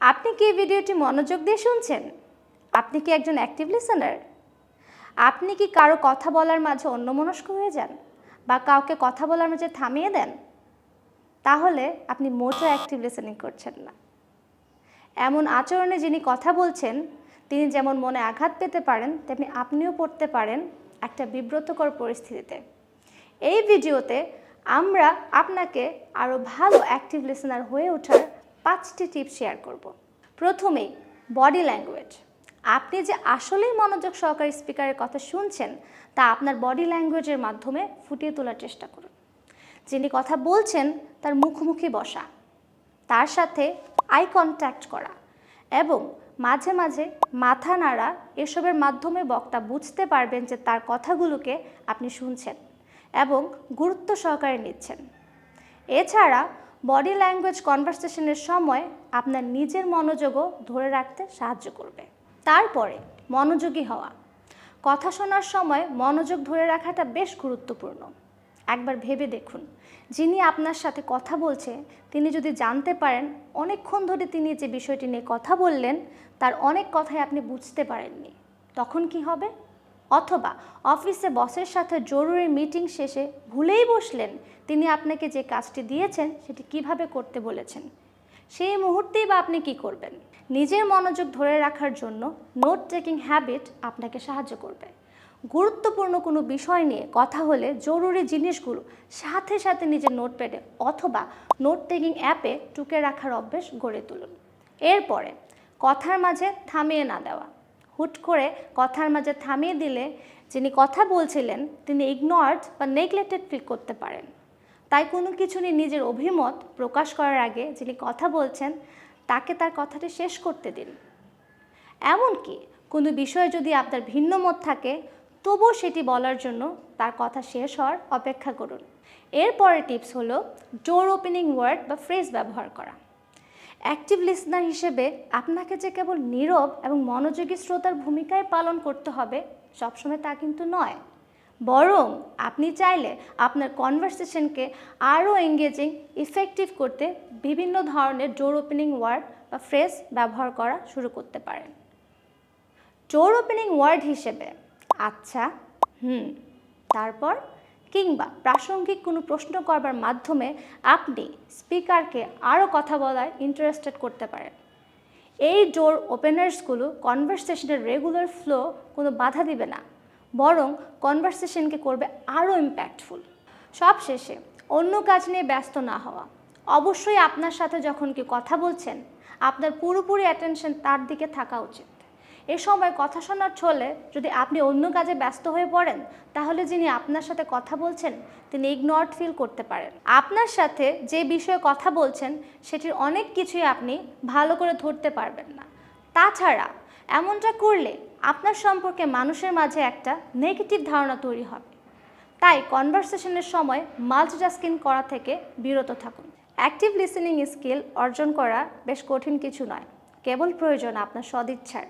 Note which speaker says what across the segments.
Speaker 1: আপনি কি এই ভিডিওটি মনোযোগ দিয়ে শুনছেন? আপনি কি একজন অ্যাক্টিভ লিসেনার আপনি কি কারও কথা বলার মাঝে অন্যমনস্ক হয়ে যান বা কাউকে কথা বলার মাঝে থামিয়ে দেন? তাহলে আপনি মোটো অ্যাক্টিভ লিসেনিং করছেন না। এমন আচরণে যিনি কথা বলছেন, তিনি যেমন মনে আঘাত পেতে পারেন, তেমনি আপনিও পড়তে পারেন একটা বিব্রতকর পরিস্থিতিতে। এই ভিডিওতে আমরা আপনাকে আরও ভালো অ্যাক্টিভ লিসেনার হয়ে ওঠার পাঁচটি টিপস শেয়ার করব। প্রথমেই বডি ল্যাঙ্গুয়েজ আপনি যে আসলেই মনোযোগ সহকারী স্পিকারের কথা শুনছেন, তা আপনার বডি ল্যাঙ্গুয়েজের মাধ্যমে ফুটিয়ে তোলার চেষ্টা করুন। যিনি কথা বলছেন, তার মুখোমুখি বসা। তার সাথে আই কন্ট্যাক্ট করা এবং মাঝে মাঝে মাথা নাড়া এসবের মাধ্যমে বক্তা বুঝতে পারবেন যে তার কথাগুলোকে আপনি শুনছেন এবং গুরুত্ব সহকারে নিচ্ছেন। এছাড়া বডি ল্যাঙ্গুয়েজ কনভারসেশনের সময় আপনার নিজের মনোযোগও ধরে রাখতে সাহায্য করবে। তারপরে, মনোযোগী হওয়া। কথা শোনার সময় মনোযোগ ধরে রাখাটা বেশ গুরুত্বপূর্ণ। একবার ভেবে দেখুন, যিনি আপনার সাথে কথা বলছে, তিনি যদি জানতে পারেন, অনেকক্ষণ ধরে তিনি যে বিষয়টি নিয়ে কথা বললেন, তার অনেক কথাই আপনি বুঝতে পারেননি। তখন কি হবে? অথবা অফিসে বসের সাথে জরুরি মিটিং শেষে ভুলেই বসলেন, তিনি আপনাকে যে কাজটি দিয়েছেন সেটি কীভাবে করতে বলেছেন? সেই মুহূর্তেই বা আপনি কি করবেন? নিজের মনোযোগ ধরে রাখার জন্য নোট টেকিং হ্যাবিট আপনাকে সাহায্য করবে। গুরুত্বপূর্ণ কোনো বিষয় নিয়ে কথা হলে জরুরি জিনিসগুলো সাথে সাথে নিজের নোটপ্যাডে অথবা নোট টেকিং অ্যাপে টুকে রাখার অভ্যেস গড়ে তুলুন। এরপরে কথার মাঝে থামিয়ে না দেওয়া। হুট করে কথার মাঝে থামিয়ে দিলে যিনি কথা বলছিলেন, তিনি ইগনোয়ার্ড বা নেগলেক্টেড ফিল করতে পারেন। তাই কোনো কিছু নিয়ে নিজের অভিমত প্রকাশ করার আগে যিনি কথা বলছেন, তাকে তার কথাটি শেষ করতে দিন। এমনকি কোনো বিষয়ে যদি আপনার ভিন্ন মত থাকে, তবুও সেটি বলার জন্য তার কথা শেষ হওয়ার অপেক্ষা করুন। এরপরে টিপস হলো ডোর ওপেনিং ওয়ার্ড বা ফ্রেজ ব্যবহার করা। অ্যাক্টিভ লিসনার হিসেবে আপনাকে যে কেবল নীরব এবং মনোযোগী শ্রোতার ভূমিকায় পালন করতে হবে, সবসময় তা কিন্তু নয়। বরং আপনি চাইলে আপনার কনভারসেশনকে আরও এঙ্গেজিং ইফেক্টিভ করতে বিভিন্ন ধরনের ডোর ওপেনিং ওয়ার্ড বা ফ্রেজ ব্যবহার করা শুরু করতে পারেন। ডোর ওপেনিং ওয়ার্ড হিসেবে আচ্ছা হুম, তারপর কিংবা প্রাসঙ্গিক কোনো প্রশ্ন করবার মাধ্যমে আপনি স্পিকারকে আরও কথা বলায় ইন্টারেস্টেড করতে পারেন। এই ডোর ওপেনার্সগুলো কনভারসেশনের রেগুলার ফ্লো কোনো বাধা দিবে না, বরং কনভারসেশনকে করবে আরও ইম্প্যাক্টফুল সবশেষে অন্য কাজ নিয়ে ব্যস্ত না হওয়া। অবশ্যই আপনার সাথে যখন কেউ কথা বলছেন, আপনার পুরোপুরি অ্যাটেনশন তার দিকে থাকা উচিত। এ সময় কথা শোনার ছলে যদি আপনি অন্য কাজে ব্যস্ত হয়ে পড়েন, তাহলে যিনি আপনার সাথে কথা বলছেন, তিনি ইগনোর্ড ফিল করতে পারেন। আপনার সাথে যে বিষয়ে কথা বলছেন, সেটির অনেক কিছুই আপনি ভালো করে ধরতে পারবেন না। তাছাড়া, এমনটা করলে আপনার সম্পর্কে মানুষের মাঝে একটা নেগেটিভ ধারণা তৈরি হবে। তাই কনভারসেশনের সময় মাল্টিটাস্কিং করা থেকে বিরত থাকুন। অ্যাক্টিভ লিসেনিং স্কিল অর্জন করা বেশ কঠিন কিছু নয়। কেবল প্রয়োজন আপনার সদিচ্ছার।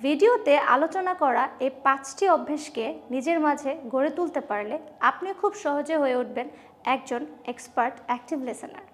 Speaker 1: ভিডিওতে আলোচনা করা এই পাঁচটি অভ্যেসকে নিজের মাঝে গড়ে তুলতে পারলে আপনি খুব সহজে হয়ে উঠবেন একজন এক্সপার্ট অ্যাক্টিভ লিসেনার।